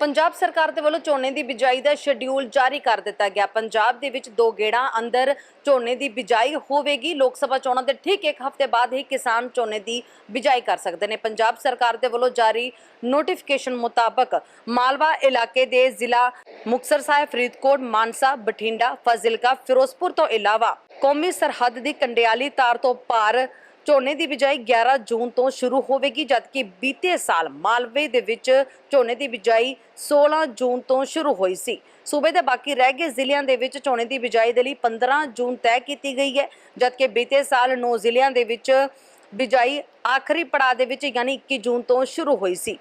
ਪੰਜਾਬ ਸਰਕਾਰ ਦੇ ਵੱਲੋਂ ਝੋਨੇ ਦੀ ਬਿਜਾਈ ਦਾ ਸ਼ੈਡਿਊਲ ਜਾਰੀ ਕਰ ਦਿੱਤਾ ਗਿਆ। ਪੰਜਾਬ ਦੇ ਵਿੱਚ ਦੋ ਗੇੜਾਂ ਅੰਦਰ ਝੋਨੇ ਦੀ ਬਿਜਾਈ ਹੋਵੇਗੀ। ਲੋਕ ਸਭਾ ਚੋਣਾਂ ਦੇ ਠੀਕ ਇੱਕ ਹਫ਼ਤੇ ਬਾਅਦ ਹੀ ਕਿਸਾਨ ਝੋਨੇ ਦੀ ਬਿਜਾਈ ਕਰ ਸਕਦੇ ਨੇ। ਪੰਜਾਬ ਸਰਕਾਰ ਦੇ ਵੱਲੋਂ ਜਾਰੀ ਨੋਟੀਫਿਕੇਸ਼ਨ ਮੁਤਾਬਕ ਮਾਲਵਾ ਇਲਾਕੇ ਦੇ ਜ਼ਿਲ੍ਹਾ ਮੁਕਤਸਰ ਸਾਹਿਬ, ਫਰੀਦਕੋਟ, ਮਾਨਸਾ, ਬਠਿੰਡਾ, ਫਾਜ਼ਿਲਕਾ, ਫਿਰੋਜ਼ਪੁਰ ਤੋਂ ਇਲਾਵਾ ਕੌਮੀ ਸਰਹੱਦ ਦੀ ਕੰਡਿਆਲੀ ਤਾਰ ਤੋਂ ਪਾਰ ਝੋਨੇ ਦੀ ਬਿਜਾਈ 11 ਜੂਨ ਤੋਂ ਸ਼ੁਰੂ ਹੋਵੇਗੀ, ਜਦਕਿ ਬੀਤੇ ਸਾਲ ਮਾਲਵੇ ਦੇ ਵਿੱਚ ਝੋਨੇ ਦੀ ਬਿਜਾਈ 16 ਜੂਨ ਤੋਂ ਸ਼ੁਰੂ ਹੋਈ ਸੀ। ਸੂਬੇ ਦੇ ਬਾਕੀ ਰਹਿ ਗਏ ਜ਼ਿਲ੍ਹਿਆਂ ਦੇ ਵਿੱਚ ਝੋਨੇ ਦੀ ਬਿਜਾਈ ਦੇ ਲਈ 15 ਜੂਨ ਤੈਅ ਕੀਤੀ ਗਈ ਹੈ, ਜਦਕਿ ਬੀਤੇ ਸਾਲ 9 ਜ਼ਿਲ੍ਹਿਆਂ ਦੇ ਵਿੱਚ ਬਿਜਾਈ ਆਖਰੀ ਪੜਾਅ ਦੇ ਵਿੱਚ ਯਾਨੀ 21 ਜੂਨ ਤੋਂ ਸ਼ੁਰੂ ਹੋਈ ਸੀ।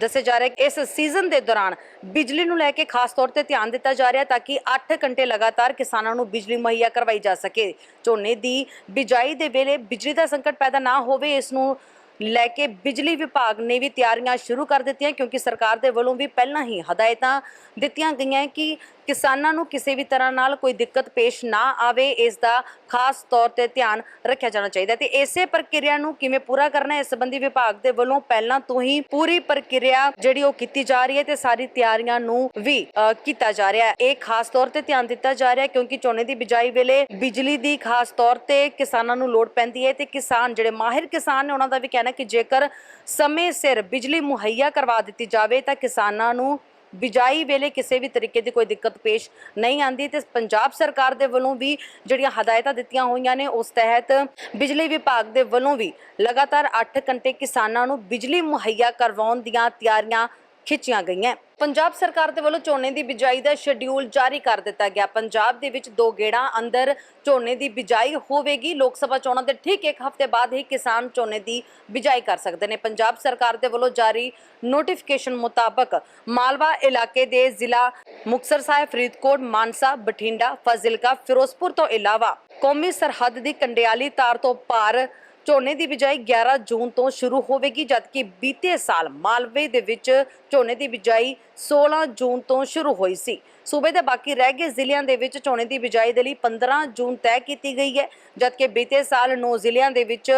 ਦੱਸਿਆ ਜਾ ਰਿਹਾ ਹੈ ਕਿ ਇਸ ਸੀਜ਼ਨ ਦੇ ਦੌਰਾਨ ਬਿਜਲੀ ਨੂੰ ਲੈ ਕੇ ਖਾਸ ਤੌਰ ਤੇ ਧਿਆਨ ਦਿੱਤਾ ਜਾ ਰਿਹਾ ਤਾਂ ਕਿ 8 ਘੰਟੇ ਲਗਾਤਾਰ ਕਿਸਾਨਾਂ ਨੂੰ ਬਿਜਲੀ ਮੁਹੱਈਆ ਕਰਵਾਈ ਜਾ ਸਕੇ। ਝੋਨੇ ਦੀ ਬਿਜਾਈ ਦੇ ਵੇਲੇ ਬਿਜਲੀ ਦਾ ਸੰਕਟ ਪੈਦਾ ਨਾ ਹੋਵੇ, ਇਸ ਨੂੰ ਲੈ ਕੇ ਬਿਜਲੀ ਵਿਭਾਗ ਨੇ ਵੀ ਤਿਆਰੀਆਂ ਸ਼ੁਰੂ ਕਰ ਦਿੱਤੀਆਂ, ਕਿਉਂਕਿ ਸਰਕਾਰ ਦੇ ਵੱਲੋਂ ਵੀ ਪਹਿਲਾਂ ਹੀ ਹਦਾਇਤਾਂ ਦਿੱਤੀਆਂ ਗਈਆਂ ਕਿ ਕਿਸਾਨਾਂ ਨੂੰ ਕਿਸੇ ਵੀ ਤਰ੍ਹਾਂ ਨਾਲ ਕੋਈ ਦਿੱਕਤ ਪੇਸ਼ ਨਾ ਆਵੇ, ਇਸ ਦਾ ਖਾਸ ਤੌਰ ਤੇ ਧਿਆਨ ਰੱਖਿਆ ਜਾਣਾ ਚਾਹੀਦਾ ਤੇ ਇਸੇ ਪ੍ਰਕਿਰਿਆ ਨੂੰ ਕਿਵੇਂ ਪੂਰਾ ਕਰਨਾ ਹੈ, ਇਸ ਸੰਬੰਧੀ ਵਿਭਾਗ ਦੇ ਵੱਲੋਂ ਪਹਿਲਾਂ ਤੋਂ ਹੀ ਪੂਰੀ ਪ੍ਰਕਿਰਿਆ ਜਿਹੜੀ ਉਹ ਕੀਤੀ ਜਾ ਰਹੀ ਹੈ ਤੇ ਸਾਰੀ ਤਿਆਰੀਆਂ ਨੂੰ ਵੀ ਕੀਤਾ ਜਾ ਰਿਹਾ ਹੈ। ਇਹ ਖਾਸ ਤੌਰ ਤੇ ਧਿਆਨ ਦਿੱਤਾ ਜਾ ਰਿਹਾ ਹੈ, ਕਿਉਂਕਿ ਝੋਨੇ ਦੀ ਬਿਜਾਈ ਵੇਲੇ ਬਿਜਲੀ ਦੀ ਖਾਸ ਤੌਰ ਤੇ ਕਿਸਾਨਾਂ ਨੂੰ ਲੋੜ ਪੈਂਦੀ ਹੈ ਤੇ ਕਿਸਾਨ, ਜਿਹੜੇ ਮਾਹਿਰ ਕਿਸਾਨ ਨੇ, ਉਹਨਾਂ ਦਾ ਵੀ ਕਹਿਣਾ ਕਿ ਜੇਕਰ ਸਮੇਂ ਸਿਰ ਬਿਜਲੀ ਮੁਹੱਈਆ ਕਰਵਾ ਦਿੱਤੀ ਜਾਵੇ ਤਾਂ ਕਿਸਾਨਾਂ ਨੂੰ ਬਿਜਾਈ ਵੇਲੇ ਕਿਸੇ ਵੀ ਤਰੀਕੇ ਦੀ ਕੋਈ ਦਿੱਕਤ ਪੇਸ਼ ਨਹੀਂ ਆਂਦੀ ਤੇ ਪੰਜਾਬ ਸਰਕਾਰ ਦੇ ਵੱਲੋਂ ਵੀ ਜਿਹੜੀਆਂ ਹਦਾਇਤਾਂ ਦਿੱਤੀਆਂ ਹੋਈਆਂ ਨੇ, ਉਸ ਤਹਿਤ ਬਿਜਲੀ ਵਿਭਾਗ ਦੇ ਵੱਲੋਂ ਵੀ ਲਗਾਤਾਰ 8 ਘੰਟੇ ਕਿਸਾਨਾਂ ਨੂੰ ਬਿਜਲੀ ਮੁਹੱਈਆ ਕਰਵਾਉਣ ਦੀਆਂ ਤਿਆਰੀਆਂ ਖਿੱਚੀਆਂ ਗਈਆਂ। ਪੰਜਾਬ ਸਰਕਾਰ ਦੇ ਵੱਲੋਂ ਝੋਨੇ ਦੀ ਬਿਜਾਈ ਦਾ ਸ਼ੈਡਿਊਲ ਜਾਰੀ ਕਰ ਦਿੱਤਾ ਗਿਆ। ਪੰਜਾਬ ਦੇ ਵਿੱਚ ਦੋ ਗੇੜਾਂ ਅੰਦਰ ਝੋਨੇ ਦੀ ਬਿਜਾਈ ਹੋਵੇਗੀ। ਲੋਕ ਸਭਾ ਚੋਣਾਂ ਦੇ ਠੀਕ ਇੱਕ ਹਫ਼ਤੇ ਬਾਅਦ ਹੀ ਕਿਸਾਨ ਝੋਨੇ ਦੀ ਬਿਜਾਈ ਕਰ ਸਕਦੇ ਨੇ। ਪੰਜਾਬ ਸਰਕਾਰ ਦੇ ਵੱਲੋਂ ਜਾਰੀ ਨੋਟੀਫਿਕੇਸ਼ਨ ਮੁਤਾਬਕ ਮਾਲਵਾ ਇਲਾਕੇ ਦੇ ਜ਼ਿਲ੍ਹਾ ਮੁਕਤਸਰ ਸਾਹਿਬ, ਫਰੀਦਕੋਟ, ਮਾਨਸਾ, ਬਠਿੰਡਾ, ਫਾਜ਼ਿਲਕਾ, ਫਿਰੋਜ਼ਪੁਰ ਤੋਂ ਇਲਾਵਾ ਕੌਮੀ ਸਰਹੱਦ ਦੀ ਕੰਡਿਆਲੀ ਤਾਰ ਤੋਂ ਪਾਰ ਝੋਨੇ ਦੀ ਬਿਜਾਈ 11 ਜੂਨ ਤੋਂ ਸ਼ੁਰੂ ਹੋਵੇਗੀ, ਜਦਕਿ ਬੀਤੇ ਸਾਲ ਮਾਲਵੇ ਦੇ ਵਿੱਚ ਝੋਨੇ ਦੀ ਬਿਜਾਈ 16 ਜੂਨ ਤੋਂ ਸ਼ੁਰੂ ਹੋਈ ਸੀ। ਸੂਬੇ ਦੇ ਬਾਕੀ ਰਹਿ ਗਏ ਜ਼ਿਲ੍ਹਿਆਂ ਦੇ ਵਿੱਚ ਝੋਨੇ ਦੀ ਬਿਜਾਈ ਦੇ ਲਈ 15 ਜੂਨ ਤੈਅ ਕੀਤੀ ਗਈ ਹੈ, ਜਦਕਿ ਬੀਤੇ ਸਾਲ 9 ਜ਼ਿਲ੍ਹਿਆਂ ਦੇ ਵਿੱਚ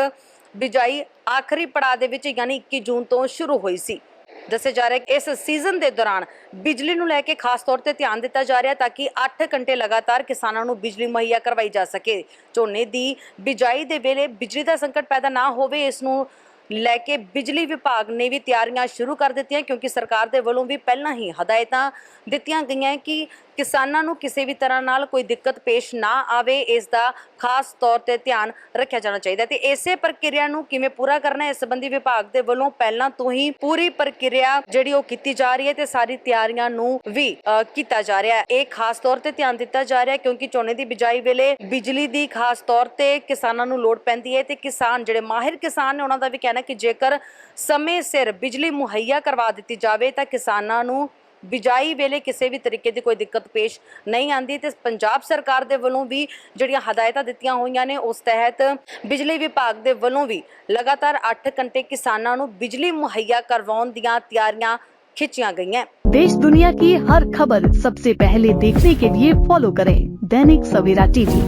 ਬਿਜਾਈ ਆਖਰੀ ਪੜਾਅ ਦੇ ਵਿੱਚ ਯਾਨੀ 21 ਜੂਨ ਤੋਂ ਸ਼ੁਰੂ ਹੋਈ ਸੀ। ਦੱਸਿਆ ਜਾ ਰਿਹਾ ਹੈ ਕਿ ਇਸ ਸੀਜ਼ਨ ਦੇ ਦੌਰਾਨ ਬਿਜਲੀ ਨੂੰ ਲੈ ਕੇ ਖਾਸ ਤੌਰ ਤੇ ਧਿਆਨ ਦਿੱਤਾ ਜਾ ਰਿਹਾ ਤਾਂ ਕਿ 8 ਘੰਟੇ ਲਗਾਤਾਰ ਕਿਸਾਨਾਂ ਨੂੰ ਬਿਜਲੀ ਮੁਹੱਈਆ ਕਰਵਾਈ ਜਾ ਸਕੇ। ਝੋਨੇ ਦੀ ਬਿਜਾਈ ਦੇ ਵੇਲੇ ਬਿਜਲੀ ਦਾ ਸੰਕਟ ਪੈਦਾ ਨਾ ਹੋਵੇ, ਇਸ ਨੂੰ ਲੈ ਕੇ ਬਿਜਲੀ ਵਿਭਾਗ ਨੇ ਵੀ ਤਿਆਰੀਆਂ ਸ਼ੁਰੂ ਕਰ ਦਿੱਤੀਆਂ ਕਿਉਂਕਿ ਸਰਕਾਰ ਦੇ ਵੱਲੋਂ ਵੀ ਪਹਿਲਾਂ ਹੀ ਹਦਾਇਤਾਂ ਦਿੱਤੀਆਂ ਗਈਆਂ ਕਿ ਕਿਸਾਨਾਂ ਨੂੰ ਕਿਸੇ ਵੀ ਤਰ੍ਹਾਂ ਨਾਲ ਕੋਈ ਦਿੱਕਤ ਪੇਸ਼ ਨਾ ਆਵੇ, ਇਸ ਦਾ ਖਾਸ ਤੌਰ ਤੇ ਧਿਆਨ ਰੱਖਿਆ ਜਾਣਾ ਚਾਹੀਦਾ ਤੇ ਇਸੇ ਪ੍ਰਕਿਰਿਆ ਨੂੰ ਕਿਵੇਂ ਪੂਰਾ ਕਰਨਾ ਹੈ, ਇਸ ਸੰਬੰਧੀ ਵਿਭਾਗ ਦੇ ਵੱਲੋਂ ਪਹਿਲਾਂ ਤੋਂ ਹੀ ਪੂਰੀ ਪ੍ਰਕਿਰਿਆ ਜਿਹੜੀ ਉਹ ਕੀਤੀ ਜਾ ਰਹੀ ਹੈ ਤੇ ਸਾਰੀ ਤਿਆਰੀਆਂ ਨੂੰ ਵੀ ਕੀਤਾ ਜਾ ਰਿਹਾ ਹੈ। ਇਹ ਖਾਸ ਤੌਰ ਤੇ ਧਿਆਨ ਦਿੱਤਾ ਜਾ ਰਿਹਾ ਹੈ ਕਿਉਂਕਿ ਝੋਨੇ ਦੀ ਬਿਜਾਈ ਵੇਲੇ ਬਿਜਲੀ ਦੀ ਖਾਸ ਤੌਰ ਤੇ ਕਿਸਾਨਾਂ ਨੂੰ ਲੋੜ ਪੈਂਦੀ ਹੈ ਤੇ ਕਿਸਾਨ, ਜਿਹੜੇ ਮਾਹਿਰ ਕਿਸਾਨ ਨੇ, ਉਹਨਾਂ ਦਾ ਵੀ ਕਹਿਣਾ ਕਿ ਜੇਕਰ ਸਮੇਂ ਸਿਰ ਬਿਜਲੀ ਮੁਹੱਈਆ ਕਰਵਾ ਦਿੱਤੀ ਜਾਵੇ ਤਾਂ ਕਿਸਾਨਾਂ ਨੂੰ ਬਿਜਾਈ ਵੇਲੇ ਕਿਸੇ ਵੀ ਤਰੀਕੇ ਦੀ ਕੋਈ ਦਿੱਕਤ ਪੇਸ਼ ਨਹੀਂ ਆਂਦੀ ਤੇ ਪੰਜਾਬ ਸਰਕਾਰ ਦੇ ਵੱਲੋਂ ਵੀ ਜਿਹੜੀਆਂ ਹਦਾਇਤਾਂ ਦਿੱਤੀਆਂ ਹੋਈਆਂ ਨੇ ਉਸ ਤਹਿਤ ਬਿਜਲੀ ਵਿਭਾਗ ਦੇ ਵੱਲੋਂ ਵੀ ਲਗਾਤਾਰ 8 ਘੰਟੇ ਕਿਸਾਨਾਂ ਨੂੰ ਬਿਜਲੀ ਮੁਹੱਈਆ ਕਰਵਾਉਣ ਦੀਆਂ ਤਿਆਰੀਆਂ ਖਿੱਚੀਆਂ ਗਈਆਂ देश दुनिया की हर खबर सबसे पहले देखने के लिए फॉलो करें Dainik Savera TV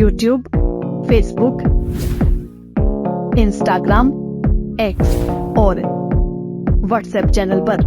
YouTube Facebook Instagram X और व्हाट्सएप चैनल पर।